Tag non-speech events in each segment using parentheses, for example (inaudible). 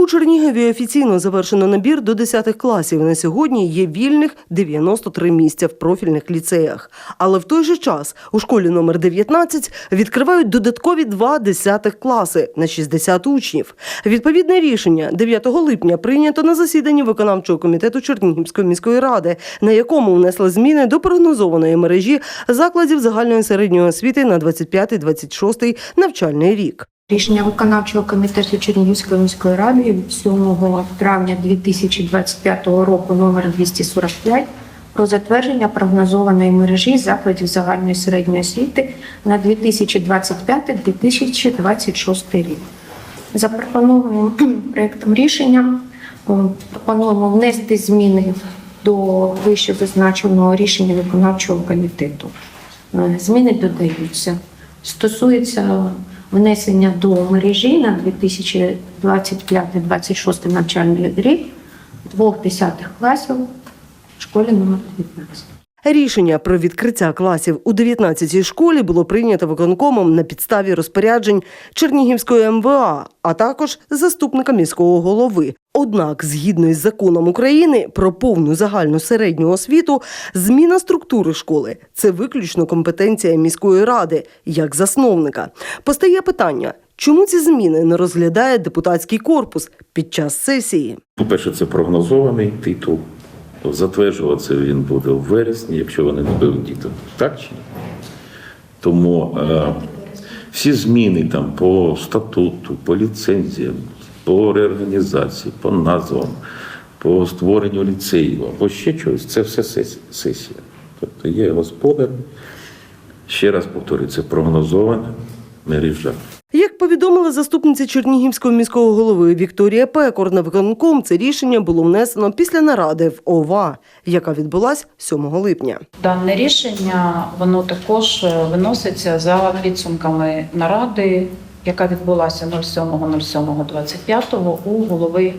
У Чернігові офіційно завершено набір до 10 класів. На сьогодні є вільних 93 місця в профільних ліцеях. Але в той же час у школі номер 19 відкривають додаткові два десятих класи на 60 учнів. Відповідне рішення 9 липня прийнято на засіданні виконавчого комітету Чернігівської міської ради, на якому внесли зміни до прогнозованої мережі закладів загальної середньої освіти на 25-26 навчальний рік. Рішення виконавчого комітету Чернігівської міської ради 7 травня 2025 року номер 245 про затвердження прогнозованої мережі закладів загальної середньої освіти на 2025-2026 рік. Запропонованим (clears throat) проектом рішення е, пропонуємо внести зміни до вище зазначеного рішення виконавчого комітету. Е, Зміни додаються. Стосується внесення до мережі на 2025-2026 навчальний рік двох десятих класів в школі номер 19. Рішення про відкриття класів у 19-й школі було прийнято виконкомом на підставі розпоряджень Чернігівської МВА, а також заступника міського голови. Однак, згідно із законом України про повну загальну середню освіту, зміна структури школи це виключно компетенція міської ради як засновника. Постає питання, чому ці зміни не розглядає депутатський корпус під час сесії? По-перше, це прогнозований титул. Затверджуватися він буде в вересні, якщо вони не будуть діти. Так чи ні? Тому е, всі зміни там по статуту, по ліцензіям, по реорганізації, по назвам, по створенню ліцеїв або ще чогось, це все сесія. Тобто є господар. Ще раз повторюю, це прогнозована мережа. Повідомила заступниця Чернігівського міського голови Вікторія Пекор на виконком, це рішення було внесено після наради в ОВА, яка відбулась 7 липня. Дане рішення воно також е, виноситься за підсумками наради, яка відбулася 07.07.25 у голови е,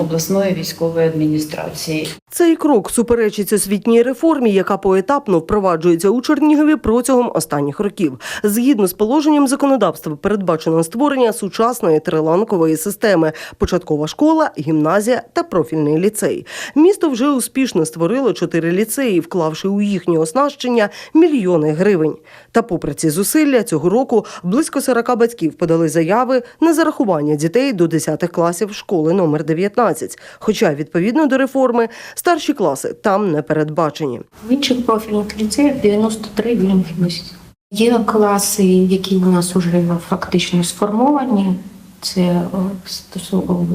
обласної військової адміністрації. Цей крок суперечить освітній реформі, яка поетапно впроваджується у Чернігові протягом останніх років. Згідно з положенням законодавства, передбачено створення сучасної триланкової системи: початкова школа, гімназія та профільний ліцей. Місто вже успішно створило чотири ліцеї, вклавши у їхнє оснащення мільйони гривень. Та, попри ці зусилля, цього року близько 40 батьків подали заяви на зарахування дітей до 10 класів школи номер 19. Хоча відповідно до реформи старші класи там не передбачені. В інших профільних ліцеях 93 вільних місць. Є класи, які у нас вже фактично сформовані. Це е, стосовно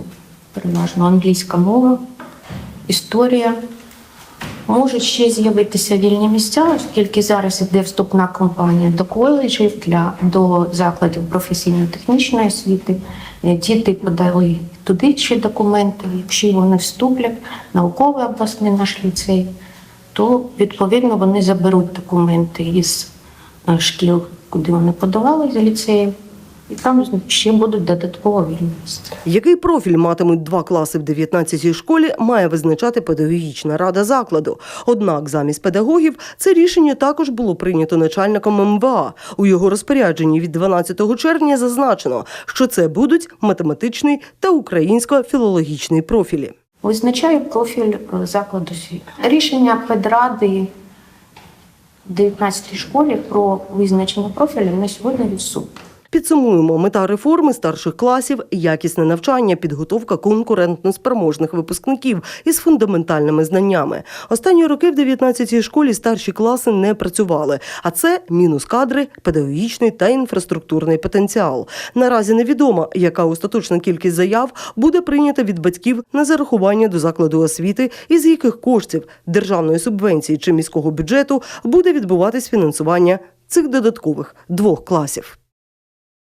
переважно англійська мова, історія. Можуть ще з'явитися вільні місця, оскільки зараз іде вступна кампанія до коледжів, для, до закладів професійно-технічної освіти. Е, Діти подали туди ще документи. Якщо вони вступлять науковий обласний наш ліцей, то відповідно вони заберуть документи із е, шкіл, куди вони подавали за ліцеїв, і там ще будуть додатково вільні місця. Який профіль матимуть два класи в 19-й школі, має визначати педагогічна рада закладу. Однак замість педагогів це рішення також було прийнято начальником МВА. У його розпорядженні від 12 червня зазначено, що це будуть математичний та українсько-філологічний профілі. Визначає профіль е, закладу. Рішення педради в 19 школі про визначення профілю на сьогодні відсутнє. Підсумуємо, мета реформи старших класів якісне навчання, підготовка конкурентно спроможних випускників із фундаментальними знаннями. Останні роки в 19-й школі старші класи не працювали, а це мінус кадри, педагогічний та інфраструктурний потенціал. Наразі невідомо, яка остаточна кількість заяв буде прийнята від батьків на зарахування до закладу освіти, із яких коштів державної субвенції чи міського бюджету буде відбуватись фінансування цих додаткових двох класів.